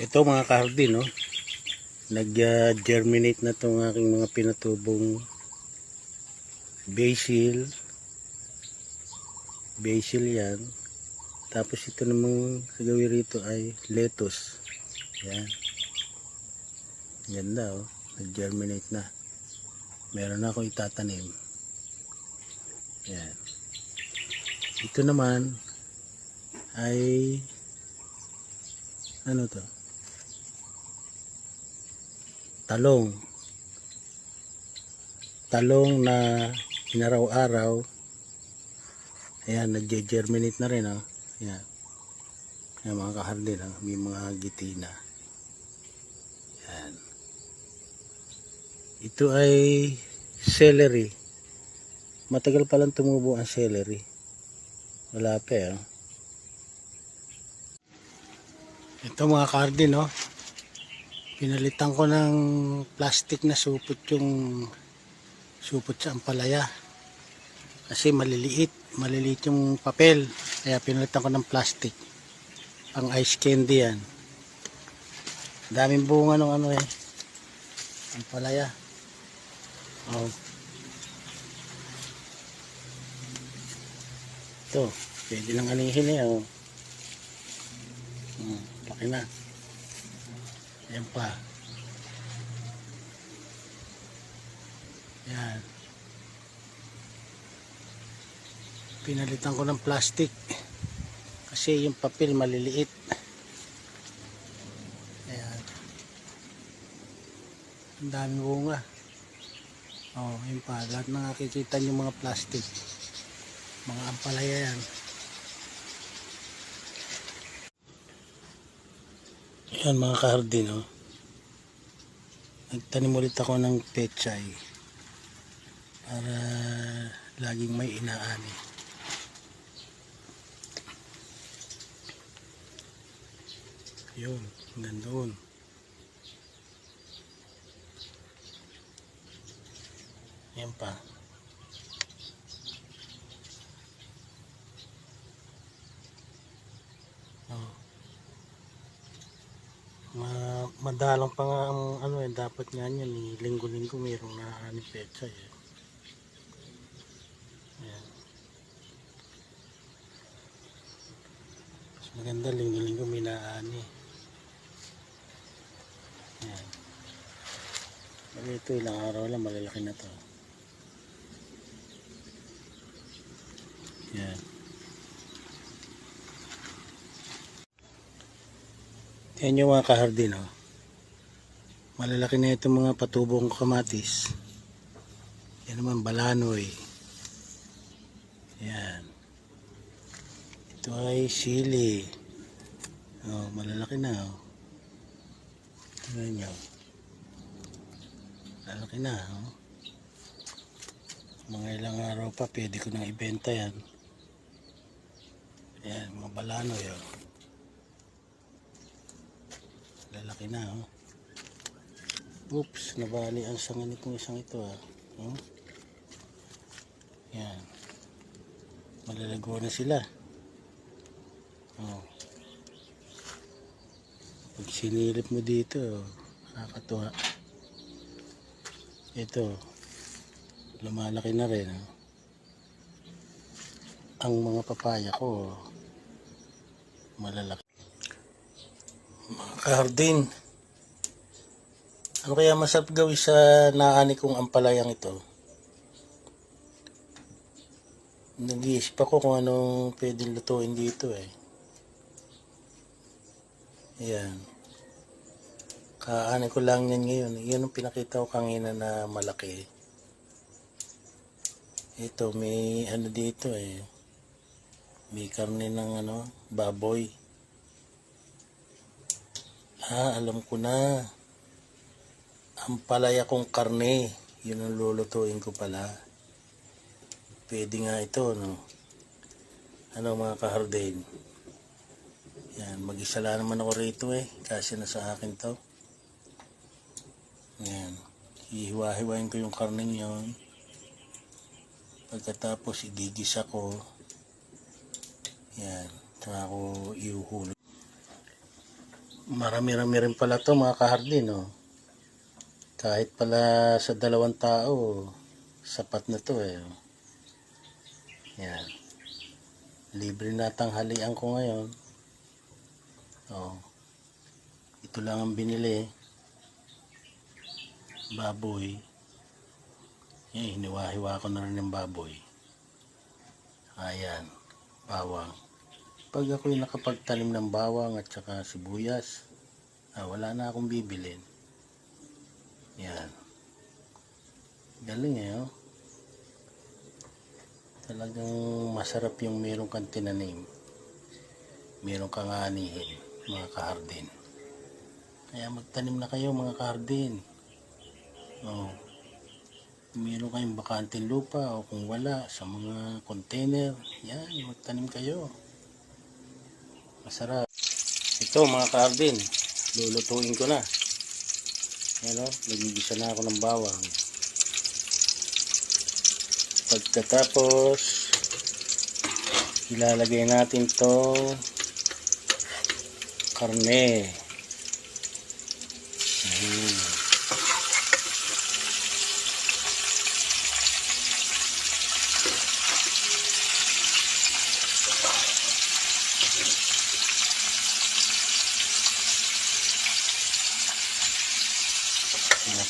Ito mga kahardin, no? Nag-germinate na itong aking mga pinatubong basil. Basil yan. Tapos ito namang gagawin rito ay lettuce. Yan. Ganda, oh. Nag-germinate na. Meron na ako itatanim. Yan. Ito naman ay ano to? Talong. Talong na inaraw-araw. Ayan, nagje-germinate na rin, oh. Ayan. Ayan, mga kahardin, oh. May mga gitina. Ayan. Ito ay celery. Matagal pa lang tumubo ang celery. Wala pa, eh, oh. Ito mga kardin, no? Pinalitan ko ng plastic na supot yung supot sa ampalaya. Kasi maliliit. Maliliit yung papel. Kaya pinalitan ko ng plastic. Pang ice candy yan. Daming bunga ng ano eh. Ampalaya. Oh. Ito. Pwede lang anihin eh. Oh. Hmm, laki na. Yan pa. Yan. Pinalitan ko ng plastic. Kasi yung papel maliliit. Ayan. Ang dami bunga. Oh, yun pa. Lahat na nakikita yung mga plastic. Mga ampalaya yan. Yan mga kahardin, oh. Nagtanim ulit ako ng pechay para laging may inaani. Yun, hanggang doon. Yan pa. Ma madalang pa nga ang ano eh, dapat nga eh, linggo-linggo mayroong na petsa eh. Ayan. Mas maganda linggo-linggo may naani. Ayan. Pero ito ilang araw lang malalaki na to. Ayan. Yan yung mga kahardin, oh. Malalaki na itong mga patubong kamatis. Yan naman, balanoy. Yan. Ito ay sili. Oh, malalaki na, oh. Tingnan nyo. Malalaki na, oh. Mga ilang araw pa, pwede ko nang ibenta yan. Yan, mga balanoy, oh. Lalaki na, oh. Oops, nabali ang sanga nitong isang ito, ah. Oh. Yan. Malalago na sila. Oh. Pag sinilip mo dito, oh, nakakatuwa. Ito, lumalaki na rin, oh. Ang mga papaya ko, oh, malalaki. Mga kahardin. Ano kaya masarap gawin sa naani kong ampalayang ito? Nag-iisip ako kung anong pwedeng lutuin dito eh. Ayan. Kaani ko lang yan ngayon. Yan ang pinakita ko kanina na malaki. Ito, may ano dito eh. May karne ng ano, baboy. Ah, alam ko na. Ang palaya kong karne, yun ang lulutuin ko pala. Pwede nga ito, no? Ano mga kahardin? Yan, mag-isa naman ako rito eh. Kasi nasa akin to. Yan. Hihiwa-hiwain ko yung karne yun. Pagkatapos, igigisa ko. Yan. Tsaka ako iuhulog. Marami-rami rin pala to mga kahardin, no? Kahit pala sa dalawang tao, sapat na to eh. Yan. Libre na tanghalian ko ngayon. Oh. Ito lang ang binili. Baboy. Yan, hiniwa-hiwa ko na rin ng baboy. Ayan, bawang. Pag ako'y nakapagtanim ng bawang at saka sibuyas, ah, wala na akong bibilin. Yan. Galing eh, oh. Talagang masarap yung meron kang tinanim. Meron kang anihin, mga kahardin. Kaya magtanim na kayo, mga kahardin. Oh. Meron kayong bakanting lupa o kung wala sa mga container, yan, magtanim kayo. Masarap. Ito mga kahardin, lulutuin ko na. Yan o, nagigisa na ako ng bawang. Pagkatapos, ilalagay natin to karne. Ayan.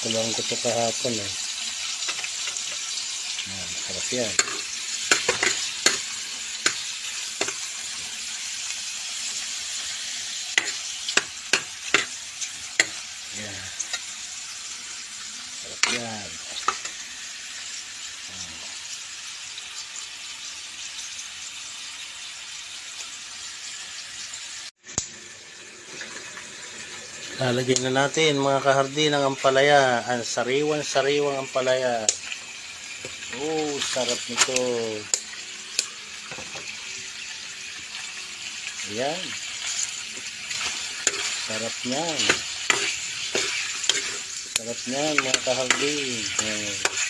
Natulungan ko ito kahapon eh. Yan, sarap yan. Yan. Sarap yan. Lalagyan na natin mga kahardin ang ampalaya. Ang sariwan-sariwang ampalaya. Oh, sarap nito. Ayan. Sarap niyan. Sarap niyan mga kahardin. Ayan.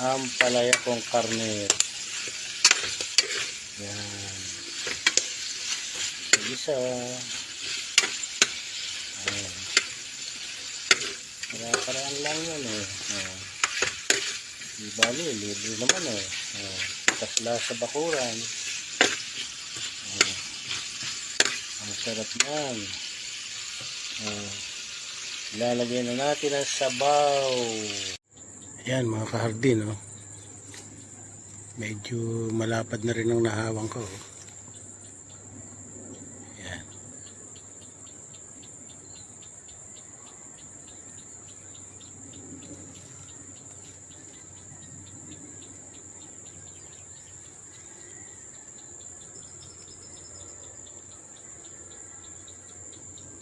Ampalaya kong karne. Yan. Isa. Ayan. Kaya paraan lang yun eh. Ayan. Di bali, libre naman eh. Ayan. Tasla sa bakuran. Ayan. Ang sarap yan. Ayan. Ilalagay na natin ang sabaw. Ayan mga kahardin, oh. Medyo malapad na rin ang nahawang ko. oh.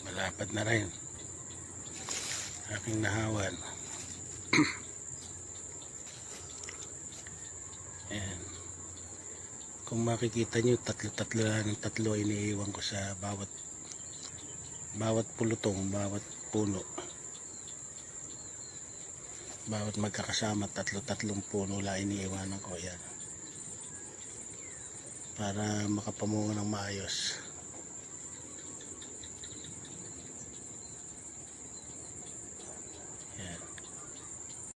Malapad na rin. Aking nahawan. Ayan. Kung makikita nyo, tatlo-tatlo ng tatlo iniiwan ko sa bawat bawat pulutong, bawat puno. Bawat magkakasama, tatlo-tatlong puno lang iniiwanan ko. Yan. Para makapamunga ng maayos.